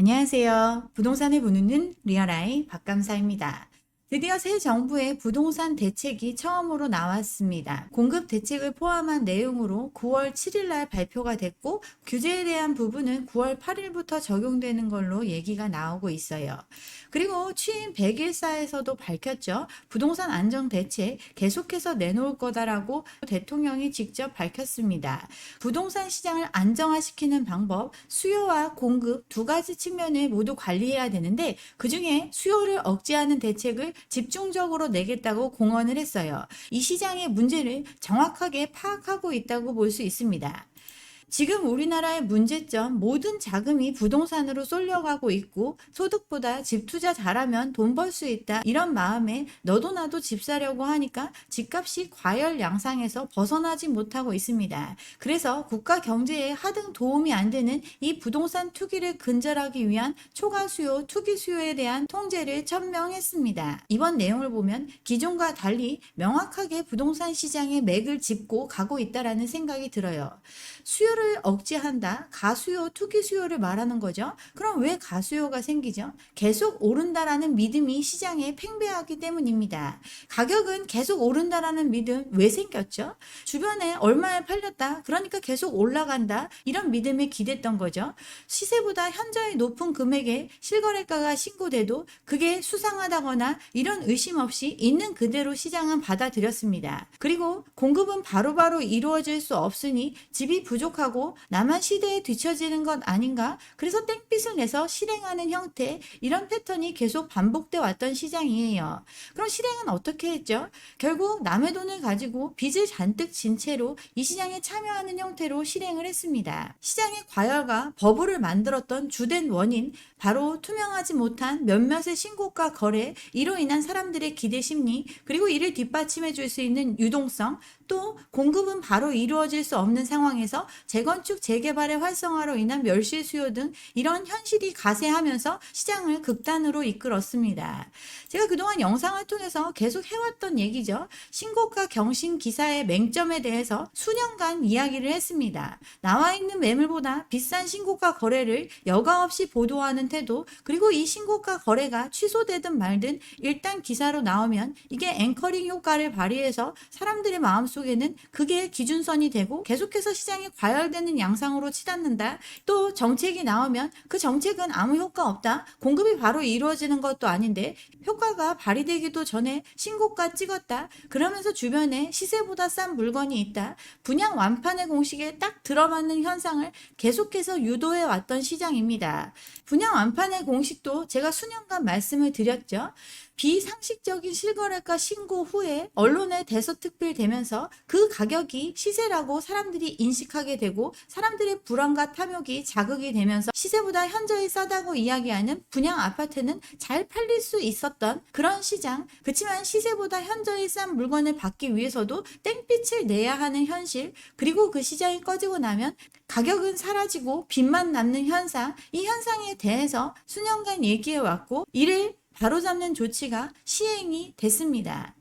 안녕하세요. 부동산을 보는 리얼아이 박감사입니다. 드디어 새 정부의 부동산 대책이 처음으로 나왔습니다. 공급 대책을 포함한 내용으로 9월 7일 날 발표가 됐고 규제에 대한 부분은 9월 8일부터 적용되는 걸로 얘기가 나오고 있어요. 그리고 취임 100일사에서도 밝혔죠. 부동산 안정 대책 계속해서 내놓을 거다라고 대통령이 직접 밝혔습니다. 부동산 시장을 안정화시키는 방법, 수요와 공급 두 가지 측면을 모두 관리해야 되는데 그 중에 수요를 억제하는 대책을 집중적으로 내겠다고 공언을 했어요. 이 시장의 문제를 정확하게 파악하고 있다고 볼 수 있습니다. 지금 우리나라의 문제점 모든 자금이 부동산으로 쏠려가고 있고 소득보다 집 투자 잘하면 돈 벌 수 있다 이런 마음에 너도 나도 집 사려고 하니까 집값이 과열 양상에서 벗어나지 못하고 있습니다. 그래서 국가 경제에 하등 도움이 안 되는 이 부동산 투기를 근절하기 위한 초과 수요, 투기 수요에 대한 통제를 천명했습니다. 이번 내용을 보면 기존과 달리 명확하게 부동산 시장의 맥을 짚고 가고 있다라는 생각이 들어요. 수요를 억제한다. 가수요, 투기 수요를 말하는 거죠. 그럼 왜 가수요가 생기죠? 계속 오른다라는 믿음이 시장에 팽배하기 때문입니다. 가격은 계속 오른다라는 믿음 왜 생겼죠? 주변에 얼마에 팔렸다. 그러니까 계속 올라간다. 이런 믿음에 기댔던 거죠. 시세보다 현저히 높은 금액에 실거래가가 신고돼도 그게 수상하다거나 이런 의심 없이 있는 그대로 시장은 받아들였습니다. 그리고 공급은 바로바로 이루어질 수 없으니 집이 부족 하고 나만 시대에 뒤처지는 것 아닌가? 그래서 땡빛을 내서 실행하는 형태 이런 패턴이 계속 반복돼 왔던 시장이에요. 그럼 실행은 어떻게 했죠? 결국 남의 돈을 가지고 빚을 잔뜩 진 채로 이 시장에 참여하는 형태로 실행을 했습니다. 시장의 과열과 버블을 만들었던 주된 원인 바로 투명하지 못한 몇몇의 신고가 거래 이로 인한 사람들의 기대 심리 그리고 이를 뒷받침해 줄 수 있는 유동성 또 공급은 바로 이루어질 수 없는 상황에서 재건축 재개발의 활성화로 인한 멸실 수요 등 이런 현실이 가세하면서 시장을 극단으로 이끌었습니다. 제가 그동안 영상을 통해서 계속 해왔던 얘기죠. 신고가 경신 기사의 맹점에 대해서 수년간 이야기를 했습니다. 나와 있는 매물보다 비싼 신고가 거래를 여과 없이 보도하는 태도 그리고 이 신고가 거래가 취소되든 말든 일단 기사로 나오면 이게 앵커링 효과를 발휘해서 사람들의 마음속에는 그게 기준선이 되고 계속해서 시장이 과열되는 양상으로 치닫는다. 또 정책이 나오면 그 정책은 아무 효과 없다. 공급이 바로 이루어지는 것도 아닌데 효과가 발휘되기도 전에 신고가 찍었다. 그러면서 주변에 시세보다 싼 물건이 있다. 분양 완판의 공식에 딱 들어맞는 현상을 계속해서 유도해 왔던 시장입니다. 분양 완판의 공식도 제가 수년간 말씀을 드렸죠. 비상식적인 실거래가 신고 후에 언론에 대서특필되면서 그 가격이 시세라고 사람들이 인식하게 되고 사람들의 불안과 탐욕이 자극이 되면서 시세보다 현저히 싸다고 이야기하는 분양 아파트는 잘 팔릴 수 있었던 그런 시장. 그렇지만 시세보다 현저히 싼 물건을 받기 위해서도 땡빛을 내야 하는 현실. 그리고 그 시장이 꺼지고 나면 가격은 사라지고 빚만 남는 현상. 이 현상에 대해서 수년간 얘기해 왔고 이를 바로잡는 조치가 시행이 됐습니다.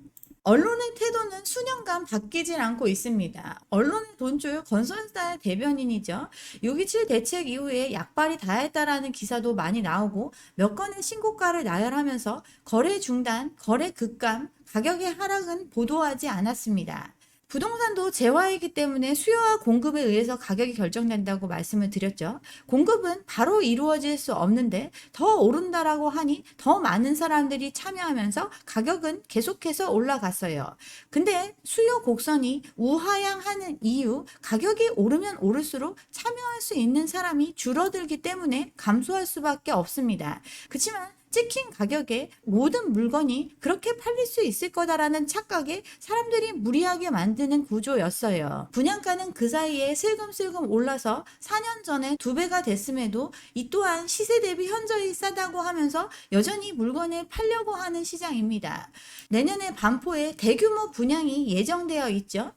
언론의 태도는 수년간 바뀌질 않고 있습니다. 언론의 돈줄 건설사의 대변인이죠. 6.27 대책 이후에 약발이 다했다라는 기사도 많이 나오고 몇 건의 신고가를 나열하면서 거래 중단, 거래 급감, 가격의 하락은 보도하지 않았습니다. 부동산도 재화이기 때문에 수요와 공급에 의해서 가격이 결정된다고 말씀을 드렸죠. 공급은 바로 이루어질 수 없는데 더 오른다라고 하니 더 많은 사람들이 참여하면서 가격은 계속해서 올라갔어요. 근데 수요 곡선이 우하향하는 이유, 가격이 오르면 오를수록 참여할 수 있는 사람이 줄어들기 때문에 감소할 수밖에 없습니다. 그렇지만 찍힌 가격에 모든 물건이 그렇게 팔릴 수 있을 거다라는 착각에 사람들이 무리하게 만드는 구조였어요. 분양가는 그 사이에 슬금슬금 올라서 4년 전에 두 배가 됐음에도 이 또한 시세 대비 현저히 싸다고 하면서 여전히 물건을 팔려고 하는 시장입니다. 내년에 반포에 대규모 분양이 예정되어 있죠.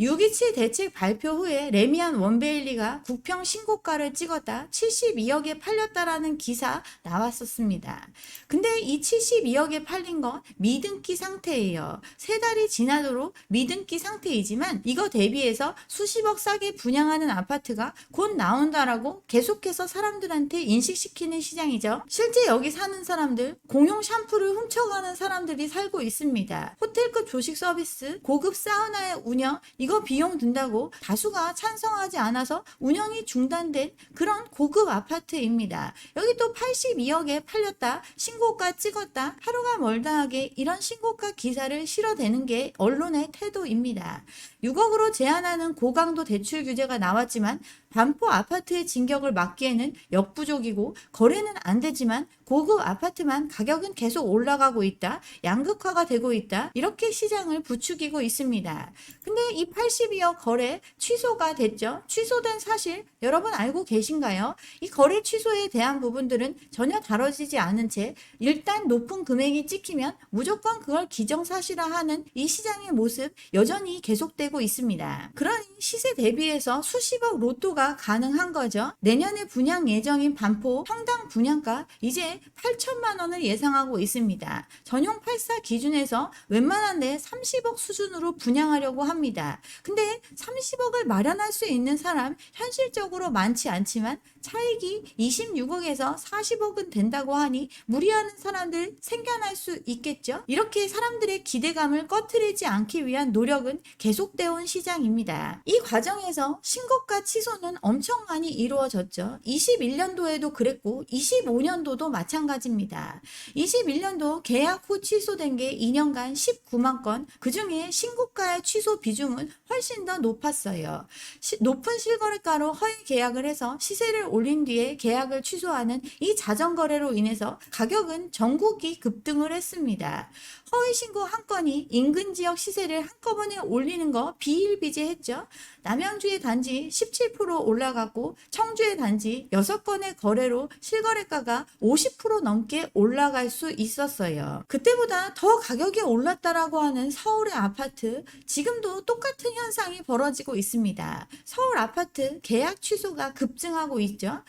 6.27 대책 발표 후에 레미안 원베일리가 국평 신고가를 찍었다 72억에 팔렸다라는 기사 나왔었습니다. 근데 이 72억에 팔린 건 미등기 상태예요. 세 달이 지나도록 미등기 상태이지만 이거 대비해서 수십억 싸게 분양하는 아파트가 곧 나온다라고 계속해서 사람들한테 인식시키는 시장이죠. 실제 여기 사는 사람들, 공용 샴푸를 훔쳐가는 사람들이 살고 있습니다. 호텔급 조식 서비스, 고급 사우나의 운영, 이거 비용 든다고 다수가 찬성하지 않아서 운영이 중단된 그런 고급 아파트입니다. 여기 또 82억에 팔렸다, 신고가 찍었다, 하루가 멀다 하게 이런 신고가 기사를 실어대는 게 언론의 태도입니다. 6억으로 제한하는 고강도 대출 규제가 나왔지만 반포 아파트의 진격을 막기에는 역부족이고 거래는 안 되지만 고급 아파트만 가격은 계속 올라가고 있다. 양극화가 되고 있다. 이렇게 시장을 부추기고 있습니다. 근데 이 82억 거래 취소가 됐죠. 취소된 사실 여러분 알고 계신가요? 이 거래 취소에 대한 부분들은 전혀 다뤄지지 않은 채 일단 높은 금액이 찍히면 무조건 그걸 기정사실화하는 이 시장의 모습 여전히 계속되고 있습니다. 그러니 시세 대비해서 수십억 로또가 가능한 거죠. 내년에 분양 예정인 반포 평당 분양가 이제 8천만 원을 예상하고 있습니다. 전용 84 기준에서 웬만한 데 30억 수준으로 분양하려고 합니다. 근데 30억을 마련할 수 있는 사람 현실적으로 많지 않지만 차익이 26억에서 40억은 된다고 하니 무리하는 사람들 생겨날 수 있겠죠? 이렇게 사람들의 기대감을 꺼트리지 않기 위한 노력은 계속되어 온 시장입니다. 이 과정에서 신고가 취소는 엄청 많이 이루어졌죠. 21년도에도 그랬고 25년도도 마찬가지입니다. 21년도 계약 후 취소된 게 2년간 19만 건, 그 중에 신고가의 취소 비중은 훨씬 더 높았어요. 시- 높은 실거래가로 허위 계약을 해서 시세를 올린 뒤에 계약을 취소하는 이 자전거래로 인해서 가격은 전국이 급등을 했습니다. 허위 신고 한 건이 인근 지역 시세를 한꺼번에 올리는 거 비일비재했죠. 남양주의 단지 17% 올라갔고 청주의 단지 6건의 거래로 실거래가가 50% 넘게 올라갈 수 있었어요. 그때보다 더 가격이 올랐다라고 하는 서울의 아파트 지금도 똑같은 현상이 벌어지고 있습니다. 서울 아파트 계약 취소가 급증하고 있죠.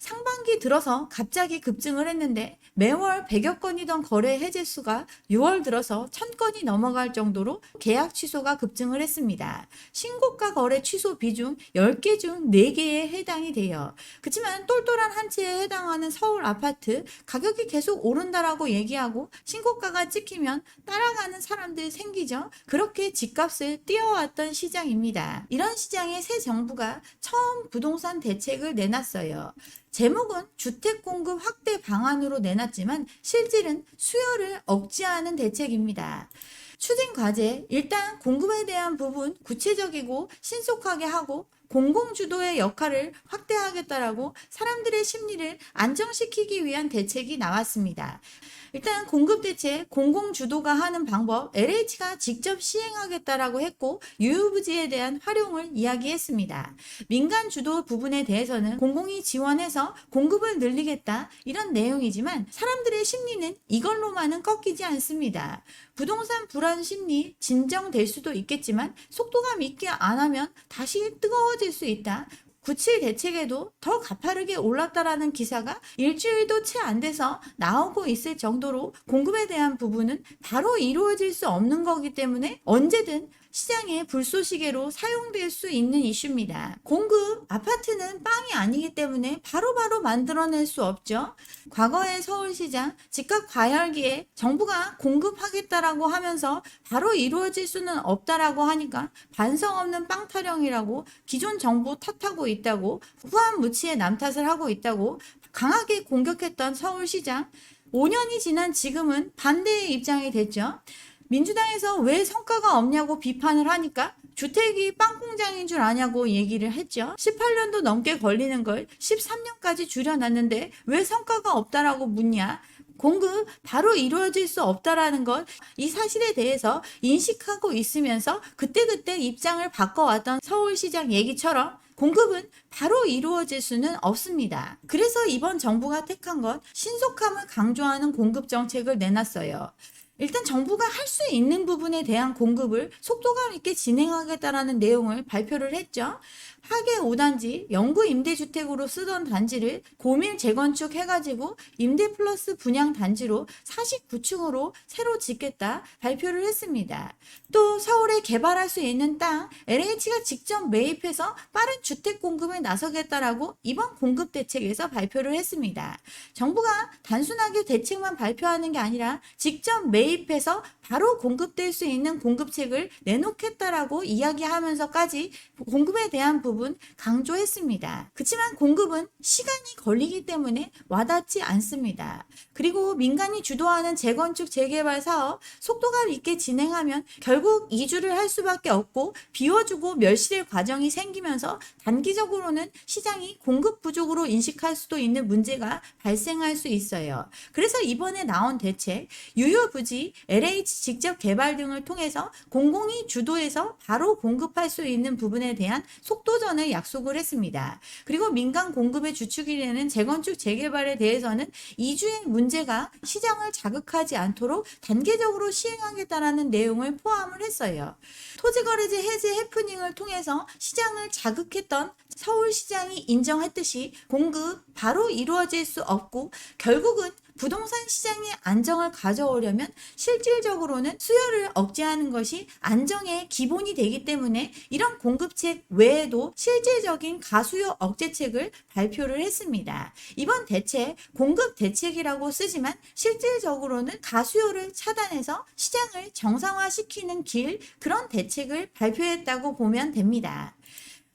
상반기 들어서 갑자기 급증을 했는데 매월 100여 건이던 거래 해제 수가 6월 들어서 1000건이 넘어갈 정도로 계약 취소가 급증을 했습니다. 신고가 거래 취소 비중 10개 중 4개에 해당이 돼요. 그렇지만 똘똘한 한 채에 해당하는 서울 아파트 가격이 계속 오른다라고 얘기하고 신고가가 찍히면 따라가는 사람들 생기죠. 그렇게 집값을 띄워왔던 시장입니다. 이런 시장에 새 정부가 처음 부동산 대책을 내놨어요. 제목은 주택 공급 확대 방안으로 내놨지만 실질은 수요를 억제하는 대책입니다. 추진 과제 일단 공급에 대한 부분 구체적이고 신속하게 하고 공공 주도의 역할을 확대하겠다라고 사람들의 심리를 안정시키기 위한 대책이 나왔습니다. 일단 공급 대책 공공 주도가 하는 방법 LH가 직접 시행하겠다라고 했고 유휴부지에 대한 활용을 이야기했습니다. 민간 주도 부분에 대해서는 공공이 지원해서 공급을 늘리겠다 이런 내용이지만 사람들의 심리는 이걸로만은 꺾이지 않습니다. 부동산 불안 심리 진정될 수도 있겠지만 속도감 있게 안 하면 다시 뜨거워 질 수 있다. 97 대책에도 더 가파르게 올랐다라는 기사가 일주일도 채 안 돼서 나오고 있을 정도로 공급에 대한 부분은 바로 이루어질 수 없는 거기 때문에 언제든 시장의 불쏘시개로 사용될 수 있는 이슈입니다. 공급, 아파트는 빵이 아니기 때문에 바로 바로 만들어낼 수 없죠. 과거의 서울시장 집값 과열기에 정부가 공급하겠다라고 하면서 바로 이루어질 수는 없다라고 하니까 반성 없는 빵 타령이라고 기존 정부 탓하고 있다고 후한 무치의 남 탓을 하고 있다고 강하게 공격했던 서울시장 5년이 지난 지금은 반대의 입장이 됐죠. 민주당에서 왜 성과가 없냐고 비판을 하니까 주택이 빵공장인 줄 아냐고 얘기를 했죠. 18년도 넘게 걸리는 걸 13년까지 줄여놨는데 왜 성과가 없다라고 묻냐? 공급 바로 이루어질 수 없다라는 것, 이 사실에 대해서 인식하고 있으면서 그때그때 입장을 바꿔왔던 서울시장 얘기처럼 공급은 바로 이루어질 수는 없습니다. 그래서 이번 정부가 택한 것, 신속함을 강조하는 공급 정책을 내놨어요. 일단 정부가 할 수 있는 부분에 대한 공급을 속도감 있게 진행하겠다라는 내용을 발표를 했죠. 하계 5단지 영구 임대주택으로 쓰던 단지를 고밀 재건축 해가지고 임대 플러스 분양 단지로 49층으로 새로 짓겠다 발표를 했습니다. 또 서울에 개발할 수 있는 땅 LH가 직접 매입해서 빠른 주택 공급에 나서겠다라고 이번 공급 대책에서 발표를 했습니다. 정부가 단순하게 대책만 발표하는 게 아니라 직접 매입해서 바로 공급될 수 있는 공급책을 내놓겠다라고 이야기하면서까지 공급에 대한 부분 강조했습니다. 그렇지만 공급은 시간이 걸리기 때문에 와닿지 않습니다. 그리고 민간이 주도하는 재건축 재개발 사업 속도감 있게 진행하면 결국 이주를 할 수밖에 없고 비워주고 멸실의 과정이 생기면서 단기적으로는 시장이 공급 부족으로 인식할 수도 있는 문제가 발생할 수 있어요. 그래서 이번에 나온 대책 유효부지 LH 직접 개발 등을 통해서 공공이 주도해서 바로 공급할 수 있는 부분에 대한 속도 전을 약속을 했습니다. 그리고 민간 공급의 주축이 되는 재건축 재개발에 대해서는 이주의 문제가 시장을 자극하지 않도록 단계적으로 시행하겠다라는 내용을 포함을 했어요. 토지거래제 해제 해프닝을 통해서 시장을 자극했던 서울시장이 인정했듯이 공급 바로 이루어질 수 없고 결국은 부동산 시장의 안정을 가져오려면 실질적으로는 수요를 억제하는 것이 안정의 기본이 되기 때문에 이런 공급책 외에도 실질적인 가수요 억제책을 발표를 했습니다. 이번 대책 공급 대책이라고 쓰지만 실질적으로는 가수요를 차단해서 시장을 정상화시키는 길 그런 대책을 발표했다고 보면 됩니다.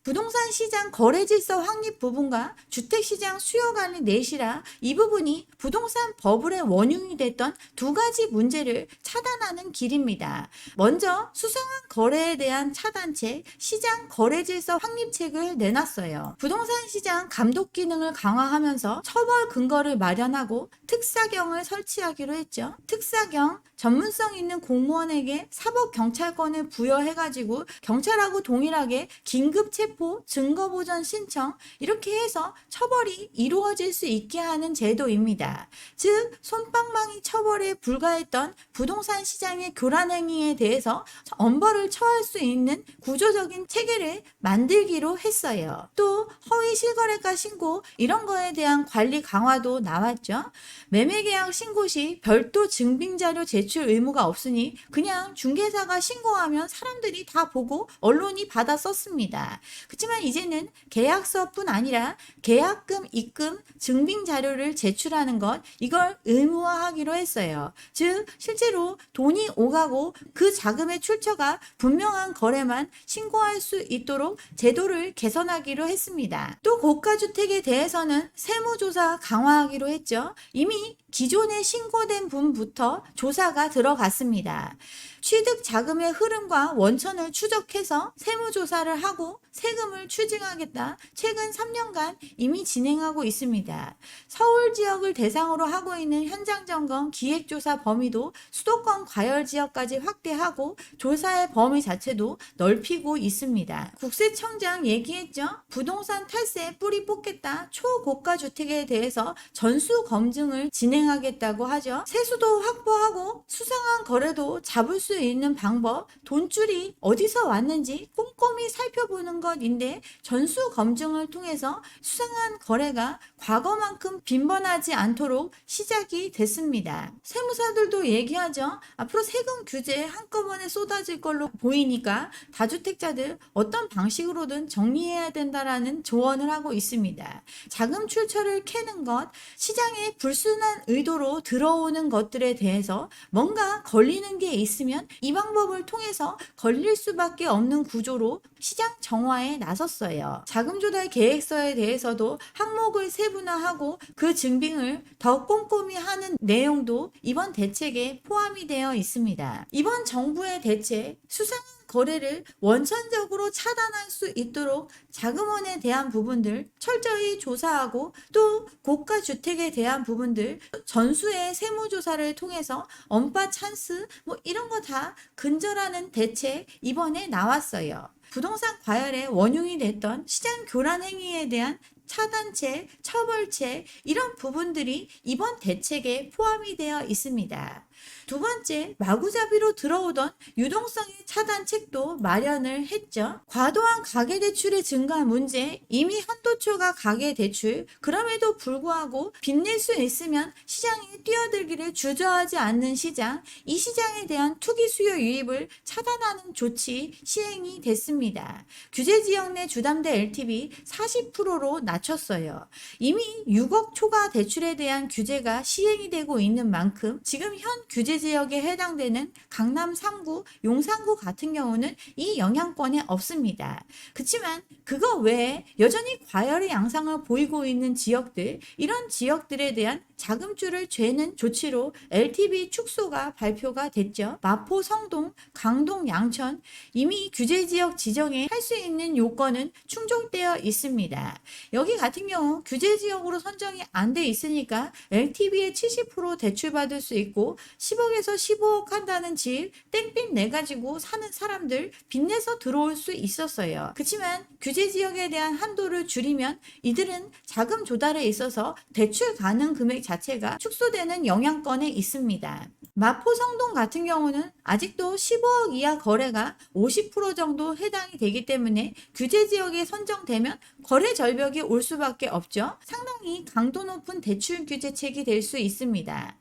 부동산 시장 거래 질서 확립 부분과 주택 시장 수요 관리 내시라 이 부분이 부동산 버블의 원흉이 됐던 두 가지 문제를 차단하는 길입니다. 먼저 수상한 거래에 대한 차단책, 시장 거래 질서 확립책을 내놨어요. 부동산 시장 감독 기능을 강화하면서 처벌 근거를 마련하고 특사경을 설치하기로 했죠. 특사경 전문성 있는 공무원에게 사법 경찰권을 부여해가지고 경찰하고 동일하게 긴급 체포, 증거 보전 신청 이렇게 해서 처벌이 이루어질 수 있게 하는 제도입니다. 즉 손방망이 처벌에 불과했던 부동산 시장의 교란 행위에 대해서 엄벌을 처할 수 있는 구조적인 체계를 만들기로 했어요. 또 허위 실거래가 신고 이런 거에 대한 관리 강화도 나왔죠. 매매계약 신고 시 별도 증빙 자료 제출 의무가 없으니 그냥 중개사가 신고하면 사람들이 다 보고 언론이 받아 썼습니다. 그렇지만 이제는 계약서뿐 아니라 계약금, 입금, 증빙 자료를 제출하는 것 이걸 의무화하기로 했어요. 즉 실제로 돈이 오가고 그 자금의 출처가 분명한 거래만 신고할 수 있도록 제도를 개선하기로 했습니다. 또 고가 주택에 대해서는 세무조사 강화하기로 했죠. 이미 기존에 신고된 분부터 조사가 들어갔습니다. 취득 자금의 흐름과 원천을 추적해서 세무조사를 하고 세금을 추징하겠다. 최근 3년간 이미 진행하고 있습니다. 서울 지역을 대상으로 하고 있는 현장 점검 기획조사 범위도 수도권 과열 지역까지 확대하고 조사의 범위 자체도 넓히고 있습니다. 국세청장 얘기했죠. 부동산 탈세 뿌리 뽑겠다. 초고가 주택에 대해서 전수 검증을 진행하겠다고 하죠. 세수도 확보하고 거래도 잡을 수 있는 방법, 돈줄이 어디서 왔는지 꼼꼼히 살펴보는 것인데 전수 검증을 통해서 수상한 거래가 과거만큼 빈번하지 않도록 시작이 됐습니다. 세무사들도 얘기하죠. 앞으로 세금 규제 한꺼번에 쏟아질 걸로 보이니까 다주택자들 어떤 방식으로든 정리해야 된다라는 조언을 하고 있습니다. 자금 출처를 캐는 것, 시장에 불순한 의도로 들어오는 것들에 대해서 뭔가 걸리는 게 있으면 이 방법을 통해서 걸릴 수밖에 없는 구조로 시장 정화에 나섰어요. 자금 조달 계획서에 대해서도 항목을 세분화하고 그 증빙을 더 꼼꼼히 하는 내용도 이번 대책에 포함이 되어 있습니다. 이번 정부의 대책 수상 거래를 원천적으로 차단할 수 있도록 자금원에 대한 부분들 철저히 조사하고 또 고가 주택에 대한 부분들 전수의 세무조사를 통해서 언파 찬스 뭐 이런 거 다 근절하는 대책 이번에 나왔어요. 부동산 과열의 원흉이 됐던 시장 교란 행위에 대한 차단책, 처벌책 이런 부분들이 이번 대책에 포함이 되어 있습니다. 두 번째, 마구잡이로 들어오던 유동성의 차단책도 마련을 했죠. 과도한 가계대출의 증가 문제, 이미 한도초가 가계대출, 그럼에도 불구하고 빚낼 수 있으면 시장에 뛰어들기를 주저하지 않는 시장, 이 시장에 대한 투기 수요 유입을 차단하는 조치 시행이 됐습니다. 규제 지역 내 주담대 LTV 40%로 낮췄어요. 이미 6억 초과 대출에 대한 규제가 시행이 되고 있는 만큼 지금 현 규제 지역에 해당되는 강남 3구, 용산구 같은 경우는 이 영향권에 없습니다. 그렇지만 그거 외에 여전히 과열의 양상을 보이고 있는 지역들, 이런 지역들에 대한 자금줄을 죄는 조치로 LTV 축소가 발표가 됐죠. 마포, 성동, 강동, 양천 이미 규제 지역 지정에 할 수 있는 요건은 충족되어 있습니다. 여기 같은 경우 규제 지역으로 선정이 안 돼 있으니까 LTV의 70% 대출 받을 수 있고 10억에서 15억 한다는 집 땡빚 내 가지고 사는 사람들 빚내서 들어올 수 있었어요. 그렇지만 규제 지역에 대한 한도를 줄이면 이들은 자금 조달에 있어서 대출 가능 금액 자체가 축소되는 영향권에 있습니다. 마포 성동 같은 경우는 아직도 15억 이하 거래가 50% 정도 해당이 되기 때문에 규제 지역에 선정되면 거래 절벽이 올 수밖에 없죠. 상당히 강도 높은 대출 규제책이 될 수 있습니다.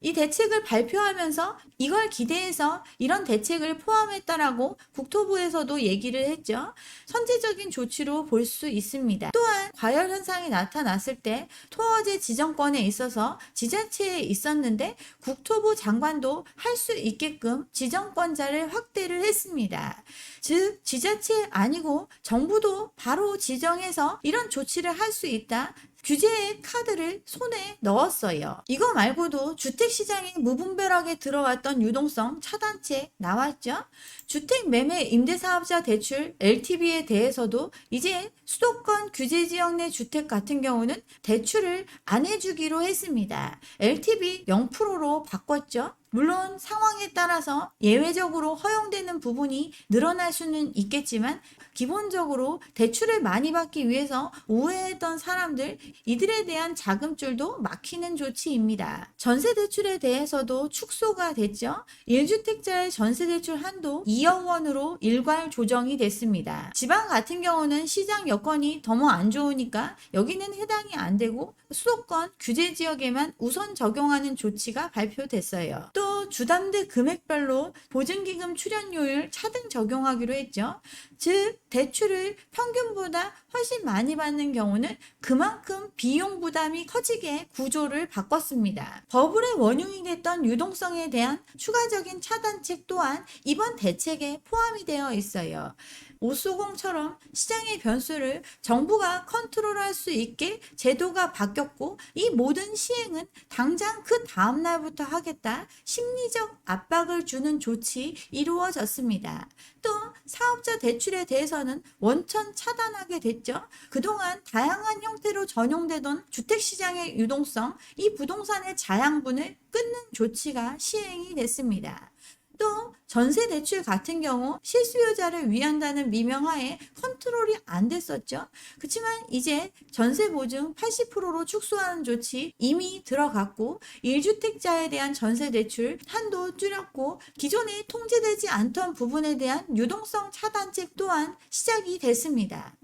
이 대책을 발표하면서 이걸 기대해서 이런 대책을 포함했다라고 국토부에서도 얘기를 했죠. 선제적인 조치로 볼 수 있습니다. 또한 과열 현상이 나타났을 때 토어제 지정권에 있어서 지자체에 있었는데 국토부 장관도 할 수 있게끔 지정권자를 확대를 했습니다. 즉 지자체 아니고 정부도 바로 지정해서 이런 조치를 할 수 있다. 규제의 카드를 손에 넣었어요. 이거 말고도 주택시장에 무분별하게 들어왔던 유동성 차단책 나왔죠? 주택 매매 임대사업자 대출 LTV에 대해서도 이제 수도권 규제지역 내 주택 같은 경우는 대출을 안 해주기로 했습니다. LTV 0%로 바꿨죠? 물론 상황에 따라서 예외적으로 허용되는 부분이 늘어날 수는 있겠지만 기본적으로 대출을 많이 받기 위해서 우회했던 사람들 이들에 대한 자금줄도 막히는 조치입니다. 전세 대출에 대해서도 축소가 됐죠. 1주택자의 전세 대출 한도 2억 원으로 일괄 조정이 됐습니다. 지방 같은 경우는 시장 여건이 너무 안 좋으니까 여기는 해당이 안 되고 수도권 규제 지역에만 우선 적용하는 조치가 발표됐어요. 또 주담대 금액별로 보증기금 출연료율 차등 적용하기로 했죠. 즉 대출을 평균보다 훨씬 많이 받는 경우는 그만큼 비용 부담이 커지게 구조를 바꿨습니다. 버블의 원흉이 됐던 유동성에 대한 추가적인 차단책 또한 이번 대책에 포함이 되어 있어요. 오쏘공처럼 시장의 변수를 정부가 컨트롤할 수 있게 제도가 바뀌었고 이 모든 시행은 당장 그 다음 날부터 하겠다 심리적 압박을 주는 조치 이루어졌습니다. 또 사업자 대출에 대해서는 원천 차단하게 됐죠. 그동안 다양한 형태로 전용되던 주택시장의 유동성, 이 부동산의 자양분을 끊는 조치가 시행이 됐습니다. 또 전세 대출 같은 경우 실수요자를 위한다는 미명하에 컨트롤이 안 됐었죠. 그렇지만 이제 전세 보증 80%로 축소하는 조치 이미 들어갔고 1주택자에 대한 전세 대출 한도 줄였고 기존에 통제되지 않던 부분에 대한 유동성 차단책 또한 시작이 됐습니다.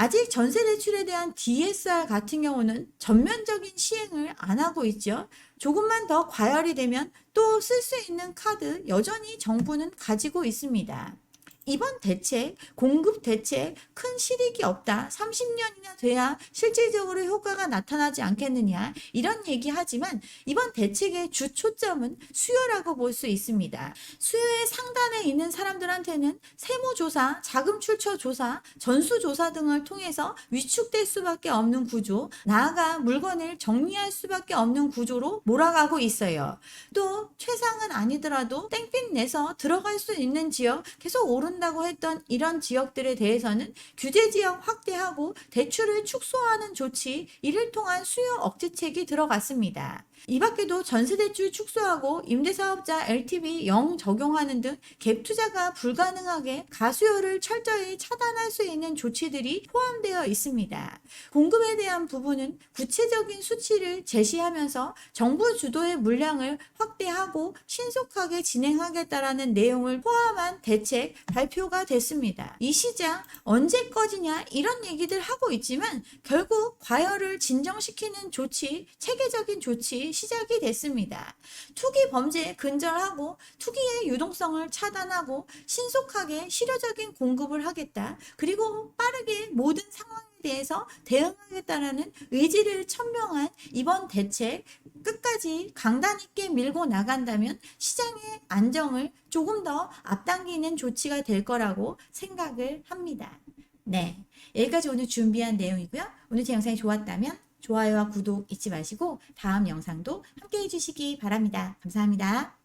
아직 전세 대출에 대한 DSR 같은 경우는 전면적인 시행을 안 하고 있죠. 조금만 더 과열이 되면 또 쓸 수 있는 카드 여전히 정부는 가지고 있습니다. 이번 대책, 공급 대책 큰 실익이 없다. 30년이나 돼야 실질적으로 효과가 나타나지 않겠느냐. 이런 얘기 하지만 이번 대책의 주 초점은 수요라고 볼 수 있습니다. 수요의 상단에 있는 사람들한테는 세무조사, 자금 출처 조사, 전수조사 등을 통해서 위축될 수밖에 없는 구조, 나아가 물건을 정리할 수밖에 없는 구조로 몰아가고 있어요. 또 최상은 아니더라도 땡빛 내서 들어갈 수 있는 지역 계속 오르 는 오른다고 했던 이런 지역들에 대해서는 규제 지역 확대하고 대출을 축소하는 조치, 이를 통한 수요 억제책이 들어갔습니다. 이 밖에도 전세대출 축소하고 임대사업자 LTV 0 적용하는 등 갭 투자가 불가능하게 가수요를 철저히 차단할 수 있는 조치들이 포함되어 있습니다. 공급에 대한 부분은 구체적인 수치를 제시하면서 정부 주도의 물량을 확대하고 신속하게 진행하겠다라는 내용을 포함한 대책 발표가 됐습니다. 이 시장 언제 꺼지냐 이런 얘기들 하고 있지만 결국 과열을 진정시키는 조치, 체계적인 조치 시작이 됐습니다. 투기 범죄에 근절하고 투기의 유동성을 차단하고 신속하게 실효적인 공급을 하겠다. 그리고 빠르게 모든 상황에 대해서 대응하겠다라는 의지를 천명한 이번 대책 끝까지 강단 있게 밀고 나간다면 시장의 안정을 조금 더 앞당기는 조치가 될 거라고 생각을 합니다. 네. 여기까지 오늘 준비한 내용이고요. 오늘 제 영상이 좋았다면 좋아요와 구독 잊지 마시고 다음 영상도 함께 해주시기 바랍니다. 감사합니다.